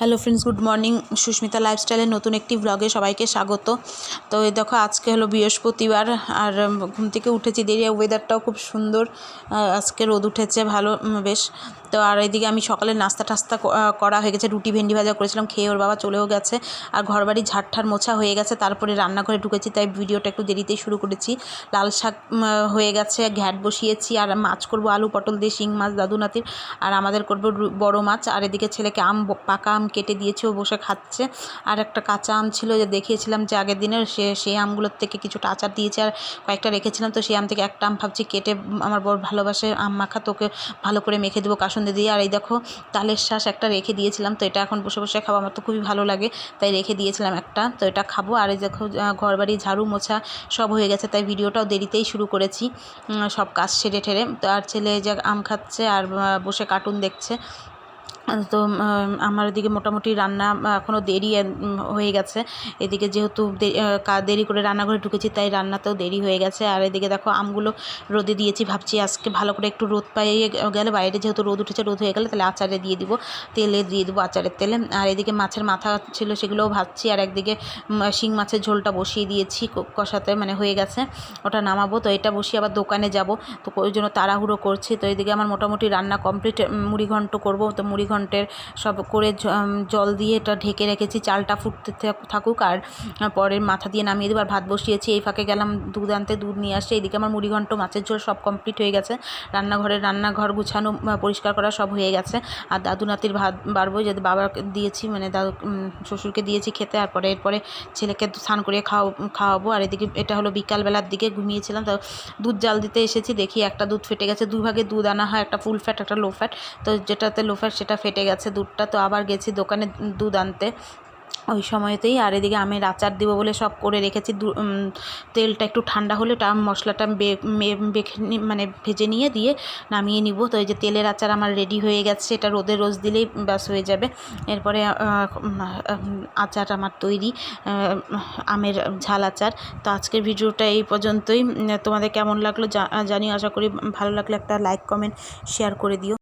Hello friends good morning Susmita লাইফস্টাইলের নতুন একটি ব্লগে সবাইকে স্বাগত। তো এই দেখো, আজকে হলো বৃহস্পতিবার, আর ঘুম থেকে উঠেছি দেরি ওয়েদারটাও খুব সুন্দর। আজকে রোদ উঠেছে, ভালো বেশ। তো আর এদিকে আমি সকালে নাস্তা টাস্তা করা হয়ে গেছে। রুটি, ভেন্ডি ভাজা করেছিলাম, খেয়ে ওর বাবা চলেও গেছে। আর ঘরবাড়ি ঝাড়ঠার মোছা হয়ে গেছে, তারপরে রান্নাঘরে ঢুকেছি, তাই ভিডিওটা একটু দেরিতেই শুরু করেছি। লাল শাক হয়ে গেছে, ঘ্যাট বসিয়েছি, আর মাছ করব আলু, পটল দিয়ে শিং মাছ, দাদু নাতির। আর আমাদের করব বড় মাছ, আর এদিকে ছেলেকে আম পাকা আম কেটে দিয়েছে, ও বসে খাচ্ছে। আর একটা কাঁচা আম ছিল, যে দেখিয়েছিলাম যে আগের দিনের, সে, সেই আমগুলোর থেকে কিছুটা আচার দিয়েছে, আর কয়েকটা রেখেছিলাম। তো সেই আম থেকে একটা আম ভাবছি কেটে আমার বর ভালোবাসে, আম মাখা, তোকে ভালো করে মেখে দেবো কাসুন্দি দিয়ে, আর এই দেখো তালের শ্বাস একটা রেখে দিয়েছিলাম, তো এটা এখন বসে বসে খাব আমার তো খুবই ভালো লাগে, তাই রেখে দিয়েছিলাম একটা, তো এটা খাব। আর এই দেখো ঘরবাড়ি ঝাড়ু মোছা সব হয়ে গেছে, তাই ভিডিওটাও দেরিতেই শুরু করেছি সব কাজ সেরে ঠেরে, তো আর ছেলে যে আম খাচ্ছে আর বসে কার্টুন দেখছে তো আমার এদিকে মোটামুটি রান্না এখনও দেরি হয়ে গেছে। এদিকে যেহেতু দেরি করে রান্নাঘরে ঢুকেছি, তাই রান্নাতেও দেরি হয়ে গেছে। আর এদিকে দেখো আমগুলো রোদে দিয়েছি, ভাবছি আজকে ভালো করে একটু রোদ পাইয়ে গেলে, বাইরে যেহেতু রোদ উঠেছে, রোদ হয়ে গেলে তাহলে আচারে দিয়ে দিব, তেলে দিয়ে দেবো আচারের তেলে। আর এদিকে মাছের মাথা ছিল সেগুলোও ভাজছি, আর একদিকে শিং মাছের ঝোলটা বসিয়ে দিয়েছি কষাতে মানে হয়ে গেছে, ওটা নামাবো। তো এটা বসিয়ে আবার দোকানে যাব, তো ওই জন্য তাড়াহুড়ো করছি। তো এদিকে আমার মোটামুটি রান্না কমপ্লিট মুড়ি ঘন্ট করব, তো মুড়ি ঘন্টের সব করে জল দিয়ে এটা ঢেকে রেখেছি, চালটা ফুটতে থাক- থাকুক আর পরের মাথা দিয়ে নামিয়ে দেবো আর ভাত বসিয়েছি। এই ফাঁকে গেলাম, দুধ আনতে দুধ নিয়ে আসছে। এদিকে আমার মুড়ি ঘন্ট, মাছের ঝোল সব কমপ্লিট হয়ে গেছে। রান্নাঘরের রান্নাঘর গুছানো পরিষ্কার করা সব হয়ে গেছে। আর দাদু নাতির ভাত বাড়বো যাতে বাবাকে দিয়েছি মানে দাদু শ্বশুরকে দিয়েছি খেতে। আর পরে, এরপরে ছেলেকে স্নান করিয়ে খাওয়া খাওয়াবো। আর এদিকে এটা হলো বিকালবেলার দিকে ঘুমিয়েছিলাম, তো দুধ জাল দিতে এসেছি। দেখি একটা দুধ ফেটে গেছে দুই ভাগে দুধ আনা হয়, একটা ফুল ফ্যাট, একটা লো ফ্যাট। তো যেটাতে লো ফ্যাট, সেটা ফেটে গেছে, দুধটা তো আবার গেছি দোকানে দুধ আনতে। ওই সময়তেই আর এদিকে আমের আচার দিব বলে সব করে রেখেছি তেলটা একটু ঠান্ডা হলে টা মশলাটা বেখে মানে ভেজে নিয়ে দিয়ে নামিয়ে নিব। তো এই যে তেলের আচার আমার রেডি হয়ে গেছে, এটা রোদে রোজ দিলেই ব্যাস হয়ে যাবে। এরপরে আচার আমার তৈরি আমের ঝাল আচার। তো আজকের ভিডিওটা এই পর্যন্তই। তোমাদের কেমন লাগল জা- জানিও, আশা করি ভালো লাগলে একটা লাইক কমেন্ট শেয়ার করে দিও।